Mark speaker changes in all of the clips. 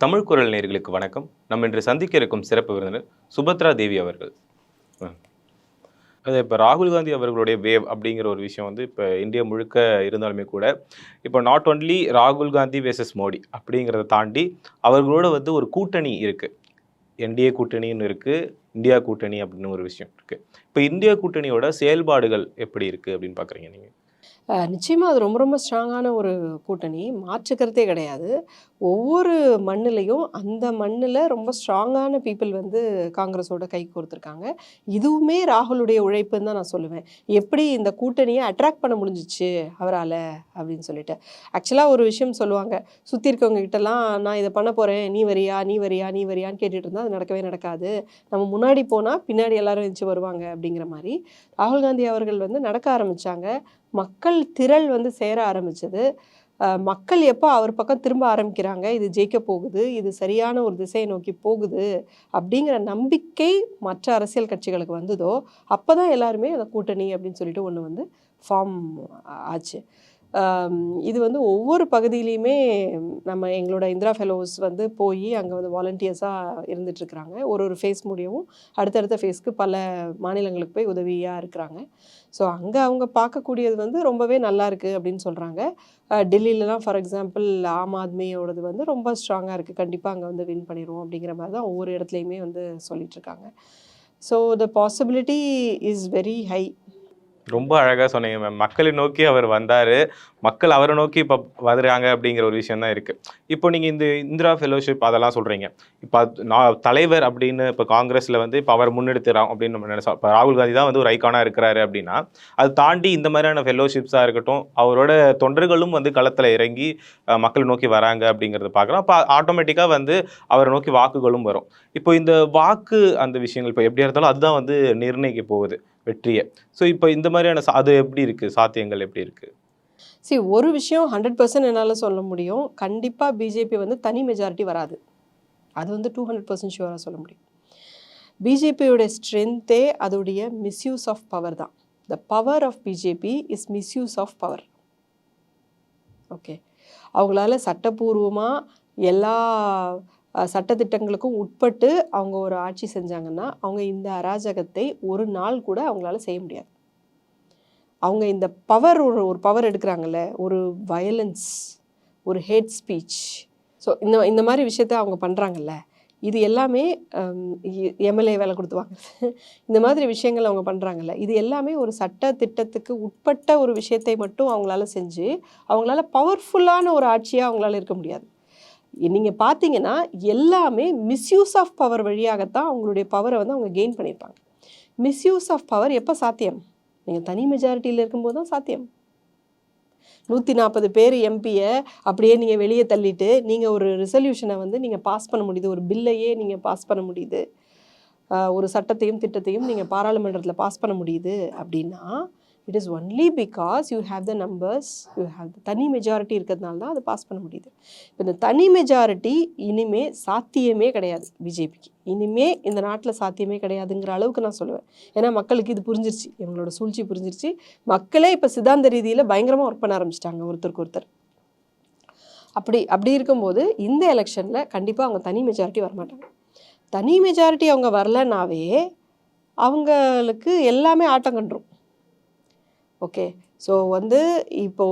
Speaker 1: தமிழ் குரல் நேர்களுக்கு வணக்கம். நம்ம இன்று சந்திக்க இருக்கும் சிறப்பு விருந்தினர் சுபத்ரா தேவி அவர்கள். அது இப்போ ராகுல் காந்தி அவர்களுடைய வேவ் அப்படிங்கிற ஒரு விஷயம் வந்து இப்போ இந்தியா முழுக்க இருந்தாலுமே கூட இப்போ நாட் ஒன்லி ராகுல் காந்தி வேர்சஸ் மோடி அப்படிங்கிறத தாண்டி அவர்களோட வந்து ஒரு கூட்டணி இருக்குது என்டிஏ கூட்டணின்னு இருக்குது இந்தியா கூட்டணி அப்படின்னு ஒரு விஷயம் இருக்குது இப்போ இந்தியா கூட்டணியோட செயல்பாடுகள் எப்படி இருக்குது அப்படின்னு பார்க்குறீங்க நீங்கள்
Speaker 2: நிச்சயமாக அது ரொம்ப ரொம்ப ஸ்ட்ராங்கான ஒரு கூட்டணி. மாற்றுக்கிறதே கிடையாது. ஒவ்வொரு மண்ணிலையும் அந்த மண்ணில் ரொம்ப ஸ்ட்ராங்கான பீப்புள் வந்து காங்கிரஸோட கை கோர்த்துருக்காங்க. இதுவுமே ராகுலுடைய உழைப்புன்னு தான் நான் சொல்லுவேன். எப்படி இந்த கூட்டணியை அட்ராக்ட் பண்ண முடிஞ்சிச்சு அவரால் அப்படின்னு சொல்லிட்டு. ஆக்சுவலாக ஒரு விஷயம் சொல்லுவாங்க. சுற்றி இருக்கவங்க கிட்டலாம் நான் இதை பண்ண போகிறேன் நீ வரியா நீ வரியா நீ வரியான்னு கேட்டுட்டு இருந்தால் அது நடக்கவே நடக்காது. நம்ம முன்னாடி போனால் பின்னாடி எல்லாரும் எழுந்து வருவாங்க அப்படிங்கிற மாதிரி ராகுல் காந்தி அவர்கள் வந்து நடக்க ஆரம்பிச்சாங்க. மக்கள் திரள் வந்து சேர ஆரம்பிச்சது. மக்கள் எப்போ அவர் பக்கம் திரும்ப ஆரம்பிக்கிறாங்க? இது ஜெயிக்க போகுது. இது சரியான ஒரு திசையை நோக்கி போகுது அப்படிங்கிற நம்பிக்கை மற்ற அரசியல் கட்சிகளுக்கு வந்ததோ அப்போ தான் எல்லாருமே அந்த கூட்டணி அப்படின்னு சொல்லிட்டு ஒன்று வந்து ஃபார்ம் ஆச்சு. இது வந்து ஒவ்வொரு பகுதியிலையுமே நம்ம எங்களோட இந்திரா ஃபெலோஸ் வந்து போய் அங்கே வந்து வாலண்டியர்ஸாக இருந்துட்டுருக்குறாங்க. ஒரு ஒரு ஃபேஸ் முடியவும் அடுத்தடுத்த ஃபேஸ்க்கு பல மாநிலங்களுக்கு போய் உதவியாக இருக்கிறாங்க. ஸோ அங்கே அவங்க பார்க்கக்கூடியது வந்து ரொம்பவே நல்லா இருக்குது அப்படின்னு சொல்கிறாங்க டெல்லியிலலாம் ஃபார் எக்ஸாம்பிள் ஆம் ஆத்மியோடது வந்து ரொம்ப ஸ்ட்ராங்காக இருக்குது கண்டிப்பாக அங்கே வந்து வின் பண்ணிடுவோம் அப்படிங்கிற மாதிரி தான் ஒவ்வொரு இடத்துலையுமே வந்து சொல்லிகிட்ருக்காங்க so the possibility is very high
Speaker 1: ரொம்ப அழகாக சொன்னீங்க மேம் மக்களை நோக்கி அவர் வந்தார். மக்கள் அவரை நோக்கி இப்போ வருகிறாங்க அப்படிங்கிற ஒரு விஷயம் தான் இருக்குது இப்போ நீங்கள் இந்த இந்திரா ஃபெலோஷிப் அதெல்லாம் சொல்கிறீங்க இப்போ நான் தலைவர் அப்படின்னு இப்போ காங்கிரஸில் வந்து இப்போ அவர் முன்னெடுத்துறோம் அப்படின்னு நம்ம நினைச்சோம். இப்போ ராகுல் காந்தி தான் வந்து ஒரு ஐக்கானாக இருக்கிறாரு அப்படின்னா அது தாண்டி இந்த மாதிரியான ஃபெலோஷிப்ஸாக இருக்கட்டும் அவரோட தொண்டர்களும் வந்து களத்தில் இறங்கி மக்கள் மக்களை நோக்கி வராங்க அப்படிங்கிறத பார்க்குறோம். அப்போ ஆட்டோமேட்டிக்காக வந்து அவரை நோக்கி வாக்குகளும் வரும். இப்போ இந்த வாக்கு அந்த விஷயங்கள் இப்போ எப்படியா இருந்தாலும் அதுதான் வந்து நிர்ணயிக்க போகுது. வெற்றியை. ஸோ இப்போ இந்த மாதிரியான சா- அது எப்படி இருக்குது சாத்தியங்கள் எப்படி இருக்குது
Speaker 2: சரி ஒரு விஷயம் ஹண்ட்ரட் பர்சன்ட் என்னால் சொல்ல முடியும். கண்டிப்பாக பிஜேபி வந்து தனி மெஜாரிட்டி வராது. அது வந்து டூ ஹண்ட்ரட் பர்சன்ட் ஷுவராக சொல்ல முடியும். பிஜேபியோட ஸ்ட்ரென்த்தே அதோடைய மிஸ்யூஸ் ஆஃப் பவர் தான். The power of BJP is misuse of power okay அவங்களால சட்டப்பூர்வமாக எல்லா சட்டத்திட்டங்களுக்கும் உட்பட்டு அவங்க ஒரு ஆட்சி செஞ்சாங்கன்னா அவங்க இந்த அராஜகத்தை ஒரு நாள் கூட அவங்களால செய்ய முடியாது. அவங்க இந்த பவர் ஒரு ஒரு பவர் எடுக்கிறாங்கல்ல ஒரு வயலன்ஸ் ஒரு ஹேட் ஸ்பீச் ஸோ இந்த இந்த மாதிரி விஷயத்த அவங்க பண்ணுறாங்கல்ல இது எல்லாமே எம்எல்ஏ வேலை கொடுத்துவாங்க இந்த மாதிரி விஷயங்கள் அவங்க பண்ணுறாங்கல்ல இது எல்லாமே ஒரு சட்ட திட்டத்துக்கு உட்பட்ட ஒரு விஷயத்தை மட்டும் அவங்களால செஞ்சு அவங்களால பவர்ஃபுல்லான ஒரு ஆட்சியாக அவங்களால இருக்க முடியாது. நீங்கள் பார்த்தீங்கன்னா எல்லாமே மிஸ்யூஸ் ஆஃப் பவர் வழியாகத்தான் அவங்களுடைய பவரை வந்து அவங்க கெயின் பண்ணியிருப்பாங்க. மிஸ்யூஸ் ஆஃப் பவர் எப்போ சாத்தியம்? நீங்கள் தனி மெஜாரிட்டியில் இருக்கும்போது தான் சாத்தியம். நூற்றி நாற்பது பேர் எம்பியை அப்படியே நீங்கள் வெளியே தள்ளிட்டு நீங்கள் ஒரு ரிசல்யூஷனை வந்து நீங்கள் பாஸ் பண்ண முடியுது. ஒரு பில்லையே நீங்கள் பாஸ் பண்ண முடியுது. ஒரு சட்டத்தையும் திட்டத்தையும் நீங்கள் பாராளுமன்றத்தில் பாஸ் பண்ண முடியுது அப்படின்னா it is only because you have the numbers you have the தனி மெஜாரிட்டி இருக்கிறதுனால தான் அதை பாஸ் பண்ண முடியுது. இப்போ இந்த தனி மெஜாரிட்டி இனிமே சாத்தியமே கிடையாது பிஜேபிக்கு. இனிமே இந்த நாட்டில் சாத்தியமே கிடையாதுங்கிற அளவுக்கு நான் சொல்லுவேன். ஏன்னா மக்களுக்கு இது புரிஞ்சிருச்சு. இவங்களோட சூழ்ச்சி புரிஞ்சிருச்சு. மக்களே இப்போ சித்தாந்த ரீதியில் பயங்கரமாக ஒர்க் பண்ண ஆரம்பிச்சிட்டாங்க ஒருத்தருக்கு ஒருத்தர். அப்படி அப்படி இருக்கும்போது இந்த எலெக்ஷனில் கண்டிப்பாக அவங்க தனி மெஜாரிட்டி வரமாட்டாங்க. தனி மெஜாரிட்டி அவங்க வரலனாவே அவங்களுக்கு எல்லாமே ஆட்டம் கண்டுரும். ஓகே ஸோ வந்து இப்போ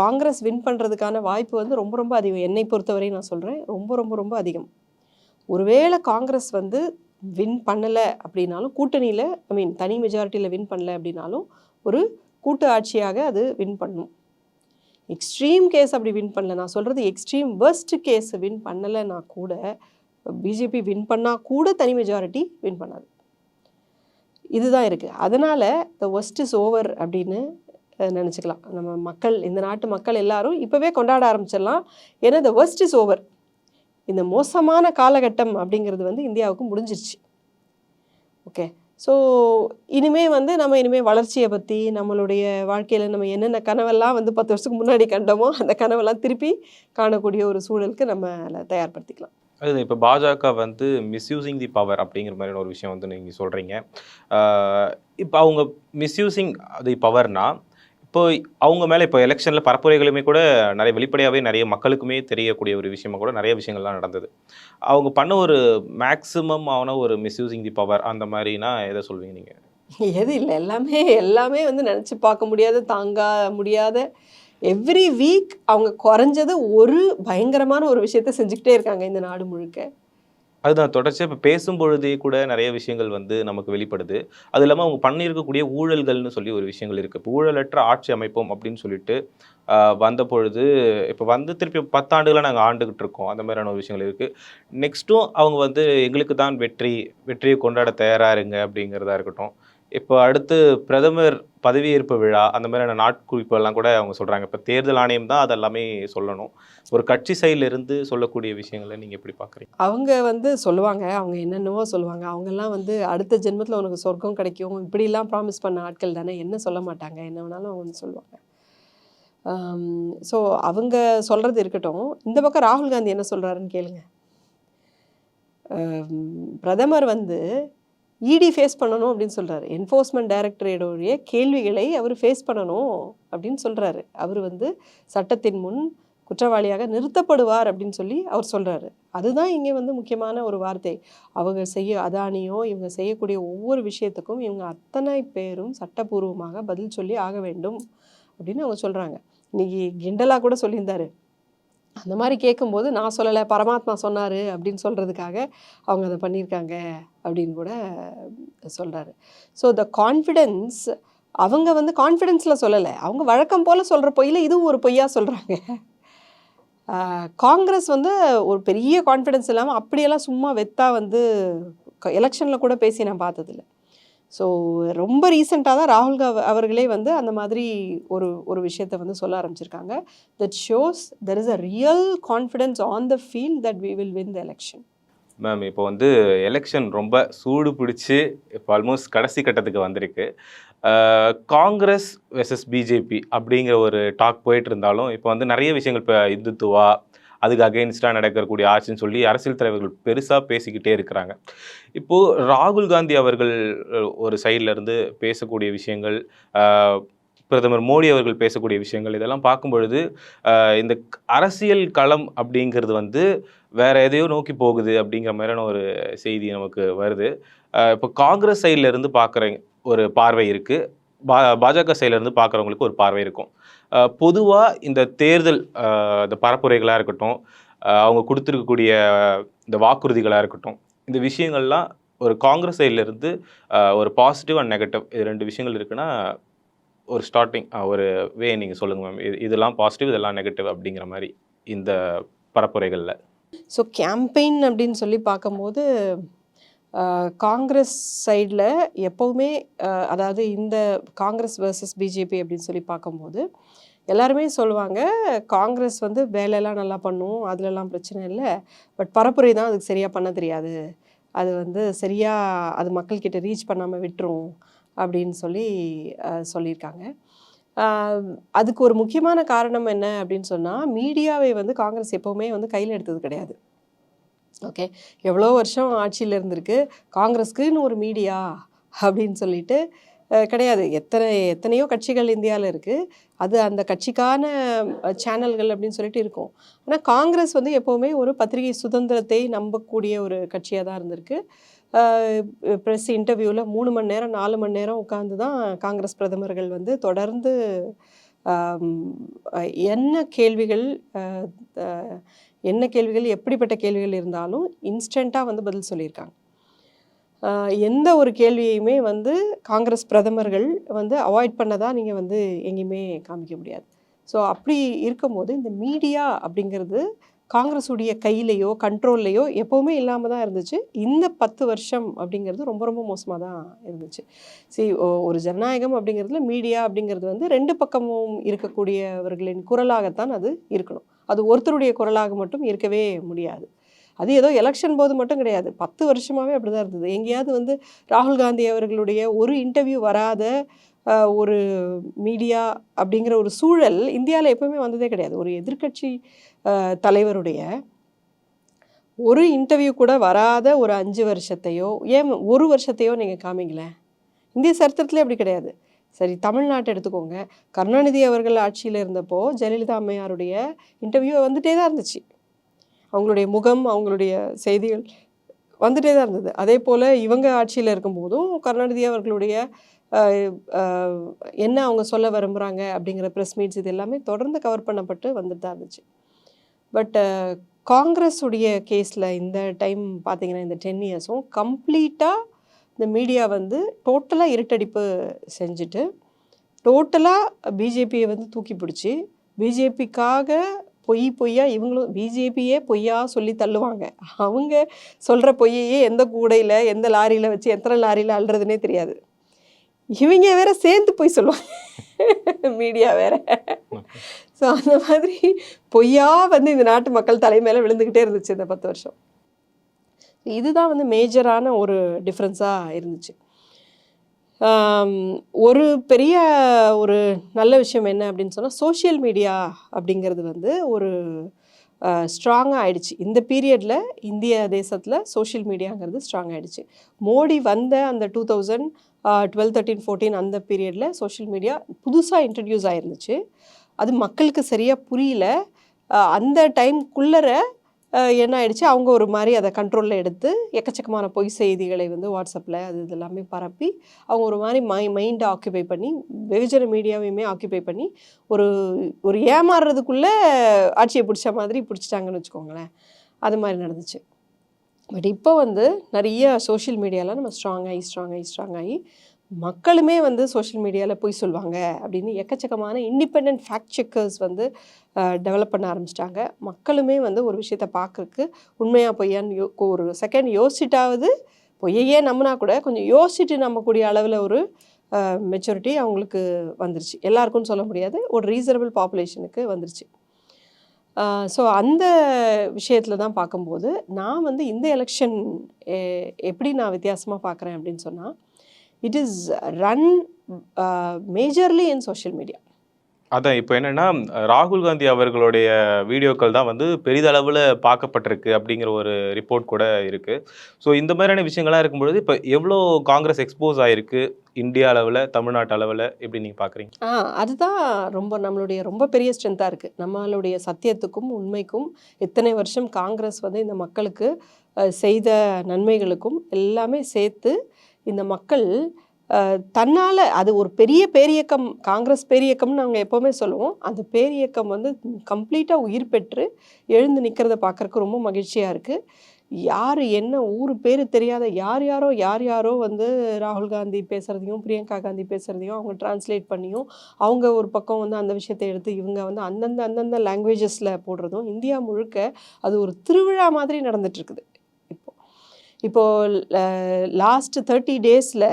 Speaker 2: காங்கிரஸ் வின் பண்ணுறதுக்கான வாய்ப்பு வந்து ரொம்ப ரொம்ப அதிகம். என்னை பொறுத்தவரை நான் சொல்கிறேன் ரொம்ப ரொம்ப ரொம்ப அதிகம். ஒருவேளை காங்கிரஸ் வந்து வின் பண்ணலை அப்படின்னாலும் கூட்டணியில் ஐ மீன் தனி மெஜாரிட்டியில் வின் பண்ணல அப்படின்னாலும் ஒரு கூட்டு ஆட்சியாக அது வின் பண்ணும். எக்ஸ்ட்ரீம் கேஸ் அப்படி வின் பண்ணல. நான் சொல்கிறது எக்ஸ்ட்ரீம் worst கேஸ் வின் பண்ணலைன்னா கூட பிஜேபி வின் பண்ணால் கூட தனி மெஜாரிட்டி வின் பண்ணாது. இதுதான் இருக்குது அதனால் த ஒஸ்ட் இஸ் ஓவர் அப்படின்னு நினச்சிக்கலாம். நம்ம மக்கள் இந்த நாட்டு மக்கள் எல்லாரும் இப்போவே கொண்டாட ஆரம்பிச்சிடலாம். ஏன்னா த ஒஸ்ட் இஸ் ஓவர் இந்த மோசமான காலகட்டம் அப்படிங்கிறது வந்து இந்தியாவுக்கு முடிஞ்சிருச்சு. ஓகே ஸோ இனிமே வந்து நம்ம இனிமேல் வளர்ச்சியை பற்றி நம்மளுடைய வாழ்க்கையில் நம்ம என்னென்ன கனவெல்லாம் வந்து பத்து வருஷத்துக்கு முன்னாடி கண்டோமோ அந்த கனவெல்லாம் திருப்பி காணக்கூடிய ஒரு சூழலுக்கு நம்ம அதில் தயார்படுத்திக்கலாம்.
Speaker 1: அது இப்போ பாஜக வந்து மிஸ்யூசிங் தி பவர் அப்படிங்கிற மாதிரியான ஒரு விஷயம் வந்து நீங்கள் சொல்கிறீங்க இப்போ அவங்க மிஸ்யூசிங் தி பவர்னா இப்போ அவங்க மேலே இப்போ எலெக்ஷனில் பரப்புரைகளுமே கூட நிறைய வெளிப்படையாகவே நிறைய மக்களுக்குமே தெரியக்கூடிய ஒரு விஷயமா கூட நிறைய விஷயங்கள்லாம் நடந்தது. அவங்க பண்ண ஒரு மேக்ஸிமம் ஆன ஒரு மிஸ்யூசிங் தி பவர் அந்த மாதிரினா எதை சொல்வீங்க நீங்கள்
Speaker 2: எது இல்லை எல்லாமே எல்லாமே வந்து நினச்சி பார்க்க முடியாத தாங்க முடியாத எவ்ரி வீக் அவங்க குறைஞ்சது ஒரு பயங்கரமான ஒரு விஷயத்த செஞ்சுக்கிட்டே இருக்காங்க இந்த நாடு முழுக்க.
Speaker 1: அதுதான் தொடர்ச்சியாக இப்போ பேசும்பொழுதே கூட நிறைய விஷயங்கள் வந்து நமக்கு வெளிப்படுது. அது இல்லாமல் அவங்க பண்ணியிருக்கக்கூடிய ஊழல்கள்னு சொல்லி ஒரு விஷயங்கள் இருக்குது இப்போ ஊழலற்ற ஆட்சி அமைப்போம் அப்படின்னு சொல்லிட்டு வந்த பொழுது இப்போ வந்து திருப்பி பத்தாண்டுகளாக நாங்கள் ஆண்டுகிட்டு இருக்கோம். அந்த மாதிரியான ஒரு விஷயங்கள் இருக்குது நெக்ஸ்ட்டும் அவங்க வந்து எங்களுக்கு தான் வெற்றி வெற்றியை கொண்டாட தயாராக இருங்க அப்படிங்கிறதா இருக்கட்டும். இப்போ அடுத்து பிரதமர் பதவியேற்பு விழா அந்த மாதிரியான நாட்குறிப்பெல்லாம் கூட அவங்க சொல்கிறாங்க இப்போ தேர்தல் ஆணையம் தான் அதெல்லாமே சொல்லணும். ஒரு கட்சி சைடிலிருந்து சொல்லக்கூடிய விஷயங்களை நீங்கள் எப்படி பார்க்குறீங்க?
Speaker 2: அவங்க வந்து சொல்லுவாங்க. அவங்க என்னென்னவோ சொல்லுவாங்க. அவங்கெல்லாம் வந்து அடுத்த ஜென்மத்தில் உனக்கு சொர்க்கம் கிடைக்கும். இப்படிலாம் ப்ராமிஸ் பண்ண ஆட்கள் தானே. என்ன சொல்ல மாட்டாங்க? என்ன வேணாலும் அவங்க வந்து சொல்லுவாங்க. ஸோ அவங்க சொல்கிறது இருக்கட்டும். இந்த பக்கம் ராகுல் காந்தி என்ன சொல்கிறாருன்னு கேளுங்க. பிரதமர் வந்து இடி ஃபேஸ் பண்ணணும் அப்படின்னு சொல்கிறாரு என்ஃபோர்ஸ்மெண்ட் டைரக்டரேட்டோடைய கேள்விகளை அவர் ஃபேஸ் பண்ணணும் அப்படின்னு சொல்கிறாரு அவர் வந்து சட்டத்தின் முன் குற்றவாளியாக நிறுத்தப்படுவார் அப்படின்னு சொல்லி அவர் சொல்கிறாரு அதுதான் இங்கே வந்து முக்கியமான ஒரு வார்த்தை. அவங்க செய்ய அதானியோ இவங்க செய்யக்கூடிய ஒவ்வொரு விஷயத்துக்கும் இவங்க அத்தனை பேரும் சட்டபூர்வமாக பதில் சொல்லி ஆக வேண்டும் அப்படின்னு அவங்க சொல்கிறாங்க இன்றைக்கி கிண்டலா கூட சொல்லியிருந்தாரு. அந்த மாதிரி கேட்கும்போது நான் சொல்லலை பரமாத்மா சொன்னார் அப்படின்னு சொல்கிறதுக்காக அவங்க அதை பண்ணியிருக்காங்க அப்படின்னு கூட சொல்கிறாரு ஸோ த கான்ஃபிடென்ஸ் அவங்க வந்து கான்ஃபிடென்ஸில் சொல்லலை. அவங்க வழக்கம் போல் சொல்கிற பொய்யில் இதுவும் ஒரு பொய்யா சொல்கிறாங்க காங்கிரஸ் வந்து ஒரு பெரிய கான்ஃபிடென்ஸ் இல்லாமல் அப்படியெல்லாம் சும்மா வெத்தா வந்து எலெக்ஷனில் கூட பேசி நான் பார்த்ததில்ல. ஸோ ரொம்ப ரீசெண்டாக தான் ராகுல் அவர்களே வந்து அந்த மாதிரி ஒரு ஒரு விஷயத்தை வந்து சொல்ல ஆரம்பிச்சிருக்காங்க. That shows there is a real confidence on the field that we will win the election
Speaker 1: ma'am இப்போ வந்து எலெக்ஷன் ரொம்ப சூடு பிடிச்சி இப்போ ஆல்மோஸ்ட் கடைசி கட்டத்துக்கு வந்திருக்கு. காங்கிரஸ் வெர்சஸ் பிஜேபி அப்படிங்கிற ஒரு டாக் போயிட்டு இருந்தாலும் இப்போ வந்து நிறைய விஷயங்கள் இப்போ இந்துத்துவா அதுக்கு அகெயின்ஸ்டாக நடக்கக்கூடிய ஆட்சின்னு சொல்லி அரசியல் தலைவர்கள் பெருசாக பேசிக்கிட்டே இருக்கிறாங்க. இப்போது ராகுல் காந்தி அவர்கள் ஒரு சைட்லேருந்து பேசக்கூடிய விஷயங்கள் பிரதமர் மோடி அவர்கள் பேசக்கூடிய விஷயங்கள் இதெல்லாம் பார்க்கும்பொழுது இந்த அரசியல் களம் அப்படிங்கிறது வந்து வேற எதையோ நோக்கி போகுது அப்படிங்கிற மாதிரியான ஒரு செய்தி நமக்கு வருது. இப்போ காங்கிரஸ் சைட்லேருந்து பார்க்குற ஒரு பார்வை இருக்குது பா பாஜக சைடுலேருந்து பார்க்குறவங்களுக்கு ஒரு பார்வை இருக்கும். பொதுவாக இந்த தேர்தல் இந்த பரப்புரைகளாக இருக்கட்டும் அவங்க கொடுத்துருக்கக்கூடிய இந்த வாக்குறுதிகளாக இருக்கட்டும் இந்த விஷயங்கள்லாம் ஒரு காங்கிரஸ் சைட்லேருந்து ஒரு பாசிட்டிவ் அண்ட் நெகட்டிவ் இது ரெண்டு விஷயங்கள் இருக்குன்னா ஒரு ஸ்டார்டிங் ஒரு வே நீங்கள் சொல்லுங்கள் மேம் இது இதெல்லாம் பாசிட்டிவ் இதெல்லாம் நெகட்டிவ் அப்படிங்கிற மாதிரி இந்த பரப்புரைகளில்.
Speaker 2: ஸோ கேம்பெயின் அப்படின்னு சொல்லி பார்க்கும்போது காங்கிரஸ் சைடில் எப்போவுமே அதாவது இந்த காங்கிரஸ் வர்சஸ் பிஜேபி அப்படின்னு சொல்லி பார்க்கும்போது எல்லாருமே சொல்லுவாங்க காங்கிரஸ் வந்து வேலையெல்லாம் நல்லா பண்ணும் அதுலலாம் பிரச்சனை இல்லை பட் பரப்புரை தான் அதுக்கு சரியாக பண்ண தெரியாது. அது வந்து சரியாக அது மக்கள்கிட்ட ரீச் பண்ணாமல் விட்டுரும் அப்படின்னு சொல்லி சொல்லியிருக்காங்க. அதுக்கு ஒரு முக்கியமான காரணம் என்ன அப்படின்னு சொன்னால் மீடியாவை வந்து காங்கிரஸ் எப்போவுமே வந்து கையில் எடுத்தது கிடையாது. ஓகே. எவ்வளோ வருஷம் ஆட்சியில் இருந்திருக்கு? காங்கிரஸ்க்குன்னு ஒரு மீடியா அப்படின்னு சொல்லிட்டு கிடையாது. எத்தனை எத்தனையோ கட்சிகள் இந்தியாவில் இருக்குது அது அந்த கட்சிக்கான சேனல்கள் அப்படின்னு சொல்லிட்டு இருக்கும். ஆனால் காங்கிரஸ் வந்து எப்போவுமே ஒரு பத்திரிகை சுதந்திரத்தை நம்பக்கூடிய ஒரு கட்சியாக தான் இருந்திருக்கு. ப்ரெஸ் இன்டர்வியூவில் மூணு மணி நேரம் நாலு மணி நேரம் உட்காந்து தான் காங்கிரஸ் பிரதமர்கள் வந்து தொடர்ந்து என்ன கேள்விகள் என்ன கேள்விகள் எப்படிப்பட்ட கேள்விகள் இருந்தாலும் இன்ஸ்டண்ட்டாக வந்து பதில் சொல்லியிருக்காங்க. எந்த ஒரு கேள்வியுமே வந்து காங்கிரஸ் பிரதமர்கள் வந்து அவாய்ட் பண்ணதாக நீங்கள் வந்து எங்கேயுமே காமிக்க முடியாது. ஸோ அப்படி இருக்கும்போது இந்த மீடியா அப்படிங்கிறது காங்கிரஸுடைய கையிலையோ கண்ட்ரோல்லையோ எப்போவுமே இல்லாமல் தான் இருந்துச்சு. இந்த பத்து வருஷம் அப்படிங்கிறது ரொம்ப ரொம்ப மோசமாக தான் இருந்துச்சு. சரி ஒரு ஜனநாயகம் அப்படிங்கிறதுல மீடியா அப்படிங்கிறது வந்து ரெண்டு பக்கமும் இருக்கக்கூடியவர்களின் குரலாகத்தான் அது இருக்கணும். அது ஒருத்தருடைய குரலாக மட்டும் இருக்கவே முடியாது. அது ஏதோ எலெக்ஷன் போது மட்டும் கிடையாது. பத்து வருஷமாகவே அப்படி தான் இருந்தது. எங்கேயாவது வந்து ராகுல் காந்தி அவர்களுடைய ஒரு இன்டர்வியூ வராத ஒரு மீடியா அப்படிங்கிற ஒரு சூழல் இந்தியாவில் எப்பவுமே வந்ததே கிடையாது. ஒரு எதிர்க்கட்சி தலைவருடைய ஒரு இன்டர்வியூ கூட வராத ஒரு அஞ்சு வருஷத்தையோ ஏன் ஒரு வருஷத்தையோ நீங்கள் காமிங்களேன்? இந்திய சரித்திரத்திலே அப்படி கிடையாது. சரி தமிழ்நாட்டை எடுத்துக்கோங்க. கருணாநிதி அவர்கள் ஆட்சியில் இருந்தப்போ ஜெயலலிதா அம்மையாருடைய இன்டர்வியூ வந்துட்டே தான் இருந்துச்சு. அவங்களுடைய முகம் அவங்களுடைய செய்திகள் வந்துட்டே தான் இருந்தது. அதே போல் இவங்க ஆட்சியில் இருக்கும்போதும் கருணாநிதி அவர்களுடைய என்ன அவங்க சொல்ல விரும்புகிறாங்க அப்படிங்கிற ப்ரெஸ் மீட்ஸ் இது எல்லாமே தொடர்ந்து கவர் பண்ணப்பட்டு வந்துட்டு தான் இருந்துச்சு. பட் காங்கிரஸ் உடைய கேஸில் இந்த டைம் பார்த்தீங்கன்னா இந்த டென் இயர்ஸும் கம்ப்ளீட்டாக இந்த மீடியா வந்து டோட்டலாக இருட்டடிப்பு செஞ்சுட்டு டோட்டலாக பிஜேபியை வந்து தூக்கி பிடிச்சி பிஜேபிக்காக பொய் பொய்யா இவங்களும் பிஜேபியே பொய்யா சொல்லி தள்ளுவாங்க. அவங்க சொல்கிற பொய்யையே எந்த கூடையில் எந்த லாரியில் வச்சு எத்தனை லாரியில் அள்ளுறதுனே தெரியாது. இவங்க வேற சேர்ந்து போய் சொல்லுவாங்க. மீடியா வேற. ஸோ அந்த மாதிரி பொய்யா வந்து இந்த நாட்டு மக்கள் தலைமையில விழுந்துக்கிட்டே இருந்துச்சு இந்த பத்து வருஷம். இதுதான் வந்து மேஜரான ஒரு டிஃப்ரென்ஸாக இருந்துச்சு. ஒரு பெரிய ஒரு நல்ல விஷயம் என்ன அப்படின்னு சொன்னால் சோஷியல் மீடியா அப்படிங்கிறது வந்து ஒரு ஸ்ட்ராங்காக ஆயிடுச்சு. இந்த பீரியடில் இந்திய தேசத்தில் சோஷியல் மீடியாங்கிறது ஸ்ட்ராங் ஆகிடுச்சு மோடி வந்த அந்த two thousand twelve thirteen fourteen அந்த பீரியடில் சோஷியல் மீடியா புதுசாக இன்ட்ரடியூஸ் ஆயிருந்துச்சு. அது மக்களுக்கு சரியாக புரியல. அந்த டைம்குள்ளர என்ன ஆயிடுச்சு? அவங்க ஒரு மாதிரி அதை கண்ட்ரோலில் எடுத்து எக்கச்சக்கமான பொய் செய்திகளை வந்து வாட்ஸ்அப்பில் அது இதெல்லாமே பரப்பி அவங்க ஒரு மாதிரி மை மைண்டை ஆக்குபை பண்ணி வெகுஜன மீடியாவையுமே ஆக்குபை பண்ணி ஒரு ஒரு ஏமாறுறதுக்குள்ளே ஆட்சியை பிடிச்ச மாதிரி பிடிச்சிட்டாங்கன்னு வச்சுக்கோங்களேன். அது மாதிரி நடந்துச்சு. பட் இப்போ வந்து நிறைய சோஷியல் மீடியாவில் நம்ம ஸ்ட்ராங் ஆகி ஸ்ட்ராங் ஆகி ஸ்ட்ராங் ஆகி மக்களுமே வந்து சோஷியல் மீடியாவில் போய் சொல்லுவாங்க அப்படின்னு எக்கச்சக்கமான இண்டிபெண்ட் ஃபேக்ட் செக்கர்ஸ் வந்து டெவலப் பண்ண ஆரம்பிச்சிட்டாங்க. மக்களுமே வந்து ஒரு விஷயத்த பார்க்குறக்கு உண்மையாக பொய்யான்னு யோ ஒரு செகண்ட் யோசிச்சிட்டாவது பொய்யையே நம்பினா கூட கொஞ்சம் யோசிச்சுட்டு நம்பக்கூடிய அளவில் ஒரு மெச்சூரிட்டி அவங்களுக்கு வந்துருச்சு. எல்லாருக்கும் சொல்ல முடியாது. ஒரு ரீசனபிள் பாப்புலேஷனுக்கு வந்துருச்சு. ஸோ அந்த விஷயத்தில் தான் பார்க்கும்போது நான் வந்து இந்த எலெக்ஷன் எப்படி நான் வித்தியாசமாக பார்க்குறேன் அப்படின்னு சொன்னால் it is run majorly in social media
Speaker 1: அதான் இப்போ என்னன்னா ராகுல் காந்தி அவர்களுடைய வீடியோக்கள் தான் வந்து பெரிதளவில் பார்க்கப்பட்டிருக்கு அப்படிங்கிற ஒரு ரிப்போர்ட் கூட இருக்கு. ஸோ இந்த மாதிரியான விஷயங்கள்லாம் இருக்கும்பொழுது இப்போ எவ்வளோ காங்கிரஸ் எக்ஸ்போஸ் ஆயிருக்கு? இந்தியா அளவில் தமிழ்நாட்டு அளவில் எப்படி நீங்கள் பார்க்குறீங்க
Speaker 2: ஆ அதுதான் ரொம்ப நம்மளுடைய ரொம்ப பெரிய ஸ்ட்ரென்த்தாக இருக்குது நம்மளுடைய சத்தியத்துக்கும் உண்மைக்கும் எத்தனை வருஷம் காங்கிரஸ் வந்து இந்த மக்களுக்கு செய்த நன்மைகளுக்கும் எல்லாமே சேர்த்து இந்த மக்கள் தன்னால் அது ஒரு பெரிய பேரியக்கம் காங்கிரஸ் பேரியக்கம்னு நாங்கள் எப்போவுமே சொல்லுவோம். அந்த பேரியக்கம் வந்து கம்ப்ளீட்டாக உயிர் பெற்று எழுந்து நிற்கிறத பார்க்குறக்கு ரொம்ப மகிழ்ச்சியாக இருக்குது யார் என்ன ஊர் பேர் தெரியாத யார் யாரோ யார் யாரோ வந்து ராகுல் காந்தி பேசுகிறதையும் பிரியங்கா காந்தி பேசுகிறதையும் அவங்க டிரான்ஸ்லேட் பண்ணியும் அவங்க ஒரு பக்கம் வந்து அந்த விஷயத்தை எடுத்து இவங்க வந்து அந்தந்த அந்தந்த லாங்குவேஜஸில் போடுறதும் இந்தியா முழுக்க அது ஒரு திருவிழா மாதிரி நடந்துட்டுருக்குது இப்போ லாஸ்ட் தேர்ட்டி டேஸில்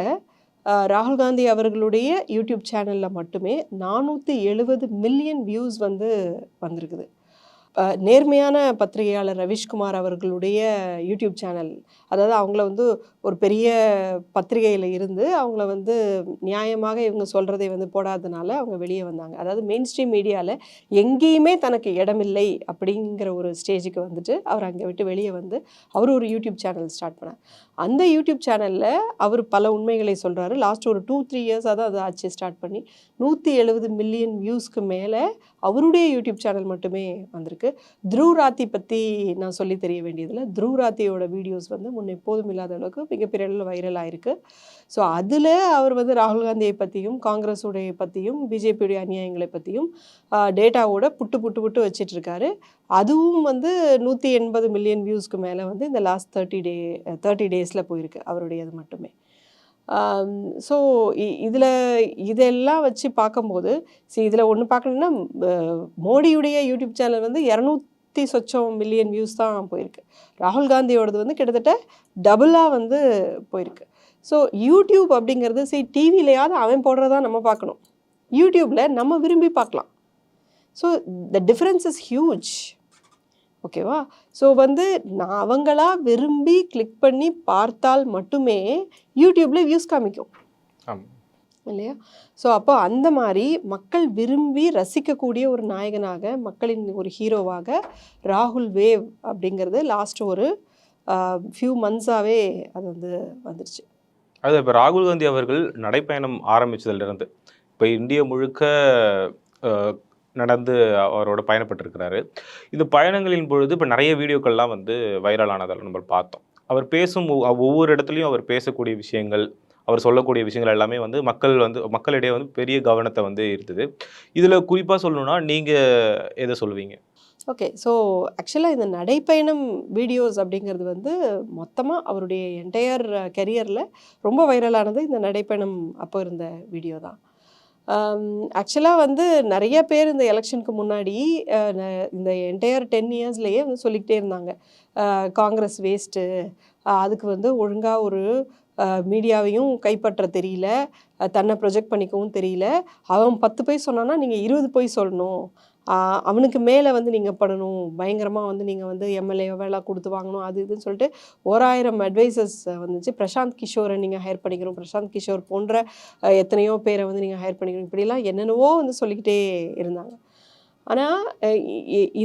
Speaker 2: ராகுல் காந்தி அவர்களுடைய யூடியூப் சேனலில் மட்டுமே நானூற்றி எழுபது மில்லியன் வியூஸ் வந்து வந்திருக்குது. நேர்மையான பத்திரிகையாளர் ரவிஷ்குமார் அவர்களுடைய யூடியூப் சேனல். அதாவது அவங்கள வந்து ஒரு பெரிய பத்திரிகையில் இருந்து அவங்கள வந்து நியாயமாக இவங்க சொல்கிறதை வந்து போடாதனால அவங்க வெளியே வந்தாங்க. அதாவது மெயின் ஸ்ட்ரீம் மீடியாவில் எங்கேயுமே தனக்கு இடமில்லை அப்படிங்கிற ஒரு ஸ்டேஜுக்கு வந்துட்டு அவர் அங்கே விட்டு வெளியே வந்து அவர் ஒரு யூடியூப் சேனல் ஸ்டார்ட் பண்ணார். அந்த யூடியூப் சேனலில் அவர் பல உண்மைகளை சொல்கிறாரு லாஸ்ட் ஒரு டூ த்ரீ இயர்ஸாக தான் அது ஆச்சு ஸ்டார்ட் பண்ணி. நூற்றி எழுபது மில்லியன் வியூஸ்க்கு மேலே அவருடைய யூடியூப் சேனல் மட்டுமே வந்திருக்கு. த்ருவ் ராத்தி பற்றி நான் சொல்லி தெரிய வேண்டியதில்லை. த்ருவ் ராத்தியோட வீடியோஸ் வந்து முன்ன எப்போதும் இல்லாத அளவுக்கு மிகப்பெரிய அளவில் வைரல் ஆயிருக்கு. ஸோ அதில் அவர் வந்து ராகுல் காந்தியை பற்றியும் காங்கிரஸுடைய பற்றியும் பிஜேபியுடைய அநியாயங்களை பற்றியும் டேட்டாவோட புட்டு புட்டு புட்டு வச்சிட்ருக்காரு. அதுவும் வந்து நூற்றி எண்பது மில்லியன் வியூஸ்க்கு மேலே வந்து இந்த லாஸ்ட் தேர்ட்டி டே தேர்ட்டி டேஸில் போயிருக்கு. அவருடையது மட்டுமே. ஸோ இதில் இதெல்லாம் வச்சு பார்க்கும்போது சரி இதில் ஒன்று பார்க்கணுன்னா மோடியுடைய யூடியூப் சேனல் வந்து இரநூத்தி சொச்சம் மில்லியன் வியூஸ் தான் போயிருக்கு. ராகுல் காந்தியோடது வந்து கிட்டத்தட்ட டபுளாக வந்து போயிருக்கு. ஸோ யூடியூப் அப்படிங்கிறது சரி டிவிலையாவது அவன் போடுறதா நம்ம பார்க்கணும். யூடியூப்பில் நம்ம விரும்பி பார்க்கலாம். So the difference is huge ஓகேவா ஸோ வந்து நான் அவங்களா விரும்பி கிளிக் பண்ணி பார்த்தால் மட்டுமே யூடியூப்பில் வியூஸ் காமிக்கும். இல்லையா? ஸோ அப்போ அந்த மாதிரி மக்கள் விரும்பி ரசிக்கக்கூடிய ஒரு நாயகனாக மக்களின் ஒரு ஹீரோவாக ராகுல் வேவ் அப்படிங்கிறது லாஸ்ட் ஒரு ஃபியூ மந்த்ஸாகவே அது வந்து வந்துருச்சு.
Speaker 1: அது இப்போ ராகுல் காந்தி அவர்கள் நடைப்பயணம் ஆரம்பித்ததுலேருந்து இப்போ இந்தியா முழுக்க நடந்து அவரோட பயணப்பட்டிருக்கிறாரு. இந்த பயணங்களின் பொழுது இப்போ நிறைய வீடியோக்கள்லாம் வந்து வைரல் ஆனதால் நம்ம பார்த்தோம். அவர் பேசும் ஒவ்வொரு இடத்துலையும் அவர் பேசக்கூடிய விஷயங்கள் அவர் சொல்லக்கூடிய விஷயங்கள் எல்லாமே வந்து மக்கள் வந்து மக்களிடையே வந்து பெரிய கவனத்தை வந்து இருந்தது இதில் குறிப்பாக சொல்லணும்னா நீங்கள் எதை சொல்லுவீங்க?
Speaker 2: ஓகே ஸோ ஆக்சுவலாக இந்த நடைப்பயணம் வீடியோஸ் அப்படிங்கிறது வந்து மொத்தமாக அவருடைய என்டையர் கெரியரில் uh, ரொம்ப வைரலானது இந்த நடைப்பயணம் அப்போ இருந்த வீடியோ தான். Um, ஆக்சுவலாக வந்து நிறைய பேர் இந்த எலெக்ஷனுக்கு முன்னாடி uh, இந்த என்டையர் டென் இயர்ஸ்லேயே வந்து சொல்லிக்கிட்டே இருந்தாங்க. Uh, காங்கிரஸ் வேஸ்ட்டு அதுக்கு வந்து ஒழுங்காக ஒரு மீடியாவையும் கைப்பற்ற தெரியல. தன்னை ப்ரொஜெக்ட் பண்ணிக்கவும் தெரியல. அவன் பத்து போய் சொன்னான்னா நீங்கள் இருபது போய் சொல்லணும். அவனுக்கு மேலே வந்து நீங்கள் பண்ணணும் பயங்கரமாக வந்து நீங்கள் வந்து எம்எல்ஏ வேலை கொடுத்து வாங்கணும். அது இதுன்னு சொல்லிட்டு ஓராயிரம் அட்வைசர்ஸ் வந்துச்சு. பிரசாந்த் கிஷோரை நீங்கள் ஹையர் பண்ணிக்கணும். பிரசாந்த் கிஷோர் போன்ற எத்தனையோ பேரை வந்து நீங்கள் ஹையர் பண்ணிக்கணும். இப்படிலாம் என்னென்னவோ வந்து சொல்லிக்கிட்டே இருந்தாங்க. ஆனால்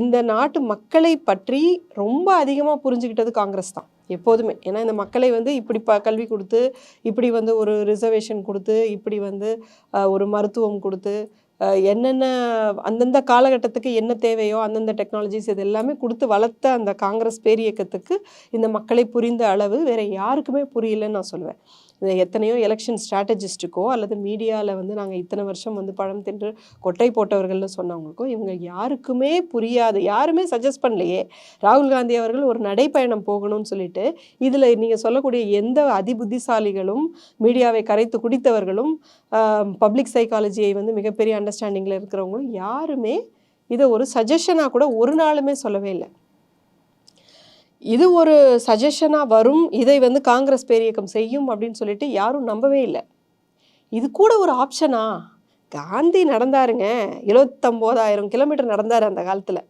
Speaker 2: இந்த நாட்டு மக்களை பற்றி ரொம்ப அதிகமாக புரிஞ்சுக்கிட்டது காங்கிரஸ் தான் எப்போதுமே. ஏன்னா இந்த மக்களை வந்து இப்படி ப கல்வி கொடுத்து இப்படி வந்து ஒரு ரிசர்வேஷன் கொடுத்து இப்படி வந்து ஒரு மருத்துவம் கொடுத்து என்னென்ன அந்தந்த காலகட்டத்துக்கு என்ன தேவையோ அந்தந்த டெக்னாலஜிஸ் இது எல்லாமே கொடுத்து வளர்த்த அந்த காங்கிரஸ் பேரியக்கத்துக்கு இந்த மக்களை புரிந்த அளவு வேற யாருக்குமே புரியலன்னு நான் சொல்லுவேன். எத்தனையோ எலெக்ஷன் ஸ்ட்ராட்டஜிஸ்ட்டுக்கோ அல்லது மீடியாவில் வந்து நாங்கள் இத்தனை வருஷம் வந்து பழம் தின்று கொட்டை போட்டவர்கள்னு சொன்னவங்களுக்கோ இவங்க யாருக்குமே புரியாது யாருமே சஜஸ்ட் பண்ணலையே. ராகுல் காந்தி அவர்கள் ஒரு நடைப்பயணம் போகணும்னு சொல்லிட்டு இதில் நீங்கள் சொல்லக்கூடிய எந்த அதிபுத்திசாலிகளும் மீடியாவை கரைத்து குடித்தவர்களும் பப்ளிக் சைக்காலஜியை வந்து மிகப்பெரிய அண்டர்ஸ்டாண்டிங்கில் இருக்கிறவங்களும் யாருமே இதை ஒரு சஜஷனாக கூட ஒரு நாளுமே சொல்லவே இல்லை. இது ஒரு சஜஷனாக வரும் இதை வந்து காங்கிரஸ் பேரியக்கம் செய்யும் அப்படின்னு சொல்லிட்டு யாரும் நம்பவே இல்லை. இது கூட ஒரு ஆப்ஷனா காந்தி நடந்தாருங்க எழுவத்தொம்போதாயிரம் கிலோமீட்டர் நடந்தார் அந்த காலத்தில்.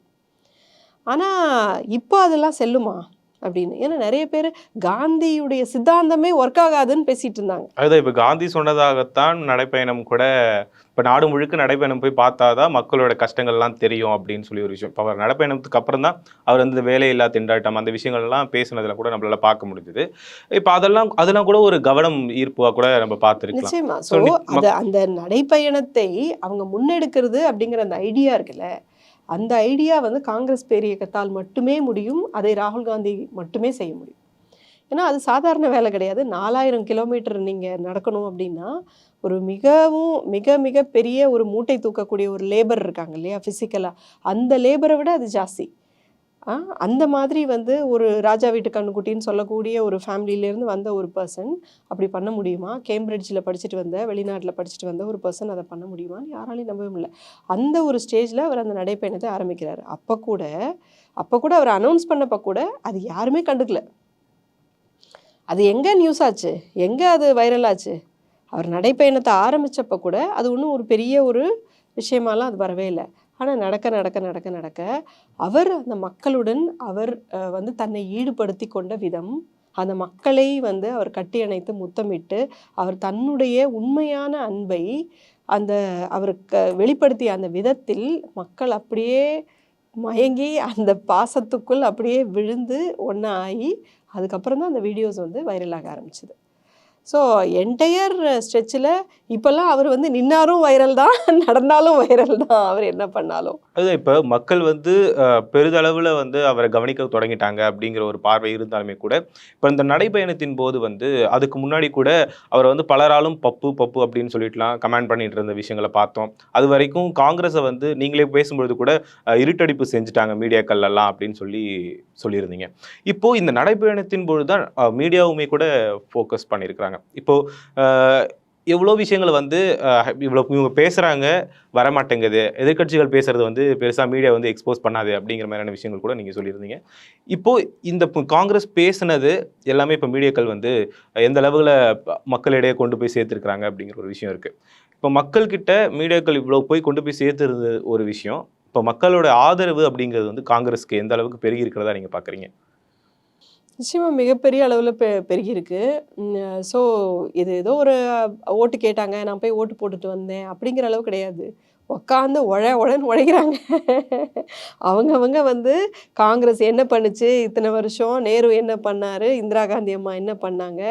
Speaker 2: ஆனால் இப்போ அதெல்லாம் செல்லுமா? அப்படின்னு. ஏன்னா நிறைய பேர் காந்தியுடைய சித்தாந்தமே ஒர்க் ஆகாதுன்னு பேசிட்டு இருந்தாங்க.
Speaker 1: அதுதான் இப்போ காந்தி சொன்னதாகத்தான் நடைப்பயணம் கூட இப்போ நாடு முழுக்க நடைப்பயணம் போய் பார்த்தாதான் மக்களோட கஷ்டங்கள்லாம் தெரியும் அப்படின்னு சொல்லி ஒரு விஷயம். இப்போ அவர் நடைப்பயணத்துக்கு அப்புறம் தான் அவர் வந்து வேலையில்லா திண்டாட்டம் அந்த விஷயங்கள்லாம் பேசுனதுல கூட நம்மளால பார்க்க முடிஞ்சுது. இப்போ அதெல்லாம் அதெல்லாம் கூட ஒரு கவனம் ஈர்ப்புவா கூட நம்ம பார்த்துருக்கலாம்.
Speaker 2: நிச்சயமா. ஸோ அந்த நடைப்பயணத்தை அவங்க முன்னெடுக்கிறது அப்படிங்கிற அந்த ஐடியா இருக்குல்ல அந்த ஐடியா வந்து காங்கிரஸ் பேரியக்கத்தால் மட்டுமே முடியும் அதை ராகுல் காந்தி மட்டுமே செய்ய முடியும். ஏன்னா அது சாதாரண வேலை கிடையாது. நாலாயிரம் கிலோமீட்டர் நீங்கள் நடக்கணும் அப்படின்னா ஒரு மிகவும் மிக மிக பெரிய ஒரு மூட்டை தூக்கக்கூடிய ஒரு லேபர் இருக்காங்க இல்லையா ஃபிசிக்கலாக அந்த லேபரை விட அது ஜாஸ்தி. அந்த மாதிரி வந்து ஒரு ராஜா வீட்டு கண்ணுக்குட்டின்னு சொல்லக்கூடிய ஒரு ஃபேமிலியிலேருந்து வந்த ஒரு பர்சன் அப்படி பண்ண முடியுமா? கேம்பிரிட்ஜில் படிச்சுட்டு வந்த வெளிநாட்டில் படிச்சுட்டு வந்த ஒரு பர்சன் அதை பண்ண முடியுமான்னு யாராலையும் நம்பவே முடியல அந்த ஒரு ஸ்டேஜில் அவர் அந்த நடைப்பயணத்தை ஆரம்பிக்கிறார். அப்போ கூட அப்போ கூட அவர் அனௌன்ஸ் பண்ணப்போ கூட அது யாருமே கண்டுக்கல. அது எங்கே நியூஸ் ஆச்சு? எங்கே அது வைரல் ஆச்சு? அவர் நடைப்பயணத்தை ஆரம்பித்தப்போ கூட அது ஒன்றும் ஒரு பெரிய ஒரு விஷயமாலாம் அது வரவே இல்லை. ஆனால் நடக்க நடக்க நடக்க நடக்க அவர் அந்த மக்களுடன் அவர் வந்து தன்னை ஈடுபடுத்தி கொண்ட விதம் அந்த மக்களை வந்து அவர் கட்டியணைத்து முத்தமிட்டு அவர் தன்னுடைய உண்மையான அன்பை அந்த அவருக்கு வெளிப்படுத்திய அந்த விதத்தில் மக்கள் அப்படியே மயங்கி அந்த பாசத்துக்குள் அப்படியே விழுந்து ஒன்றா ஆகி அதுக்கப்புறம் தான் அந்த வீடியோஸ் வந்து வைரலாக ஆரம்பிச்சுது. ஸோ என்டையர் ஸ்ட்ரெச்சில் இப்போல்லாம் அவர் வந்து நின்னாரும் வைரல் தான் நடந்தாலும் வைரல் தான். அவர் என்ன பண்ணாலும்.
Speaker 1: அதுதான் இப்போ மக்கள் வந்து பெரிதளவில் வந்து அவரை கவனிக்க தொடங்கிட்டாங்க அப்படிங்கிற ஒரு பார்வை இருந்தாலுமே கூட இப்போ இந்த நடைப்பயணத்தின் போது வந்து அதுக்கு முன்னாடி கூட அவரை வந்து பலராலும் பப்பு பப்பு அப்படின்னு சொல்லிட்டுலாம் கமெண்ட் பண்ணிட்டு இருந்த விஷயங்களை பார்த்தோம். அது வரைக்கும் காங்கிரஸை வந்து நீங்களே பேசும்பொழுது கூட இருட்டடிப்பு செஞ்சுட்டாங்க மீடியாக்கள்லாம் அப்படின்னு சொல்லி சொல்லியிருந்தீங்க. இப்போது இந்த நடைப்பயணத்தின் பொழுது தான் மீடியாவுமே கூட ஃபோக்கஸ் பண்ணியிருக்கிறாங்க. இப்போ இப்போது எவ்வளோ விஷயங்கள் வந்து இவ்வளோ இவங்க பேசுகிறாங்க வரமாட்டேங்குது. எதிர்க்கட்சிகள் பேசுறது வந்து பெருசாக மீடியா வந்து எக்ஸ்போஸ் பண்ணாது அப்படிங்கிற மாதிரியான விஷயங்கள் கூட நீங்கள் சொல்லியிருந்தீங்க. இப்போது இந்த காங்கிரஸ் பேசுனது எல்லாமே இப்போ மீடியாக்கள் வந்து எந்த அளவில் மக்களிடையே கொண்டு போய் சேர்த்துருக்குறாங்க அப்படிங்கிற ஒரு விஷயம் இருக்குது இப்போ மக்கள்கிட்ட மீடியாக்கள் இவ்வளோ போய் கொண்டு போய் சேர்த்துருந்த ஒரு விஷயம். இப்போ மக்களோட ஆதரவு அப்படிங்கிறது வந்து காங்கிரஸ்க்கு எந்த அளவுக்கு பெருகி இருக்கிறதா நீங்கள் பார்க்குறீங்க
Speaker 2: நிச்சயமாக மிகப்பெரிய அளவில் பெ பெருகியிருக்கு. ஸோ இது ஏதோ ஒரு ஓட்டு கேட்டாங்க நான் போய் ஓட்டு போட்டுட்டு வந்தேன் அப்படிங்கிற அளவு கிடையாது. உட்காந்து உழ உழன்னு உழைக்கிறாங்க. அவங்கவங்க வந்து காங்கிரஸ் என்ன பண்ணுச்சு? இத்தனை வருஷம் நேரு என்ன பண்ணார்? இந்திரா காந்தி அம்மா என்ன பண்ணாங்க?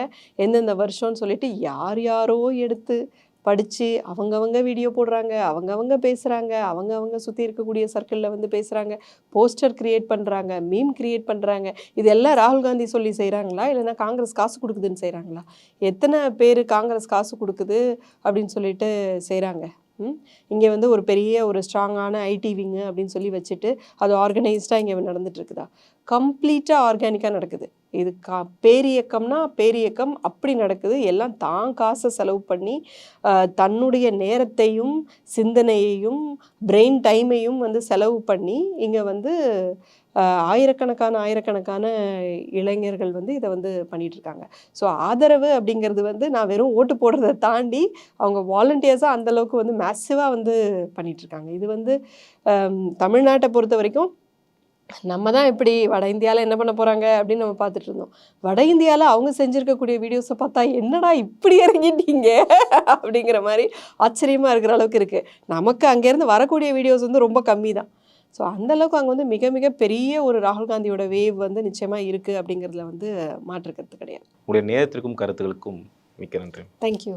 Speaker 2: எந்தெந்த வருஷம்னு சொல்லிட்டு யார் யாரோ எடுத்து படித்து அவங்கவங்க வீடியோ போடுறாங்க அவங்கவங்க பேசுகிறாங்க அவங்கவங்க சுற்றி இருக்கக்கூடிய சர்க்கிளில் வந்து பேசுகிறாங்க போஸ்டர் க்ரியேட் பண்ணுறாங்க மீம் க்ரியேட் பண்ணுறாங்க இதெல்லாம் ராகுல் காந்தி சொல்லி செய்கிறாங்களா இல்லைன்னா காங்கிரஸ் காசு கொடுக்குதுன்னு செய்கிறாங்களா எத்தனை பேர் காங்கிரஸ் காசு கொடுக்குது அப்படின்னு சொல்லிட்டு செய்கிறாங்க இங்கே வந்து ஒரு பெரிய ஒரு ஸ்ட்ராங்கான ஐடி விங்கு அப்படின்னு சொல்லி வச்சுட்டு அது ஆர்கனைஸ்டாக இங்கே நடந்துட்டு இருக்குதா? கம்ப்ளீட்டாக ஆர்கானிக்காக நடக்குது. இது கா பேரியக்கம்னா பேரியக்கம் அப்படி நடக்குது. எல்லாம் தான் காசை செலவு பண்ணி தன்னுடைய நேரத்தையும் சிந்தனையையும் பிரெயின் டைமையும் வந்து செலவு பண்ணி இங்கே வந்து ஆயிரக்கணக்கான ஆயிரக்கணக்கான இளைஞர்கள் வந்து இதை வந்து பண்ணிகிட்ருக்காங்க இருக்காங்க ஸோ ஆதரவு அப்படிங்கிறது வந்து நான் வெறும் ஓட்டு போடுறதை தாண்டி அவங்க வாலண்டியர்ஸாக அந்தளவுக்கு வந்து மேசிவாக வந்து பண்ணிகிட்ருக்காங்க இருக்காங்க இது வந்து தமிழ்நாட்டை பொறுத்த வரைக்கும் நம்ம தான் இப்படி வட இந்தியாவில் என்ன பண்ண போகிறாங்க அப்படின்னு நம்ம பார்த்துட்டு இருந்தோம். வட இந்தியாவில் அவங்க செஞ்சுருக்கக்கூடிய வீடியோஸை பார்த்தா என்னடா இப்படி இறங்கிட்டீங்க? அப்படிங்கிற மாதிரி ஆச்சரியமாக இருக்கிற அளவுக்கு இருக்குது நமக்கு அங்கேருந்து வரக்கூடிய வீடியோஸ் வந்து ரொம்ப கம்மி தான் ஸோ அந்தளவுக்கு அங்கே வந்து மிக மிக பெரிய ஒரு ராகுல் காந்தியோட வேவ் வந்து நிச்சயமாக இருக்குது அப்படிங்கிறதுல வந்து மாற்றுக்கிறது கிடையாது.
Speaker 1: உங்களுடைய நேரத்திற்கும் கருத்துக்களுக்கும் மிக்க நன்றி.
Speaker 2: தேங்க்யூ